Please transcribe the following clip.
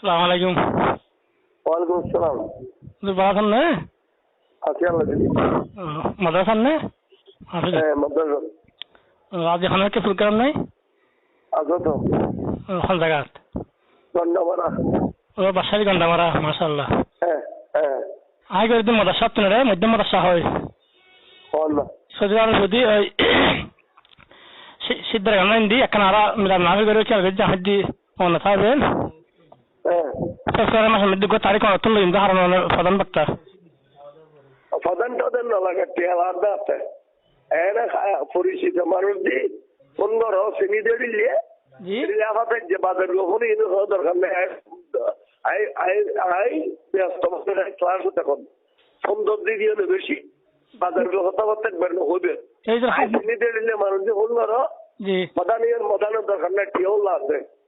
সালাম আলাইকুম। ওয়ালাইকুম আসসালাম। তুই ভালো আছেন না? আছি আল্লাহ দিদি মাদ্রাসান না? হাফিজ হ্যাঁ মাদ্রাসা। আজ এখন একটা প্রোগ্রাম নাই? আছো তো কোন জায়গা ধন্যবাদ ও বাসায় গন্ডা মারা হ্যাঁ হ্যাঁ। আই করে দিন মাদ্রাসা তো রে মধ্যম মাদ্রাসা হয়। যদি ওই সিদ্ধার গান দি একখান আরা মিলাম না করে কি আগে জাহাজ দি অন্য থাকবেন? হ্যাঁ সুন্দর যে বাজার ইনু আই আই আই ব্যস্ত ক্লাস সুন্দর বেশি বাজার লোক হতে হতে বের হইবে এই যে আই চিনি দিয়ে দিলে মানুষ যে সুন্দর জি। মদানিয়ার মদানের দরকার নেই টিউল আছে।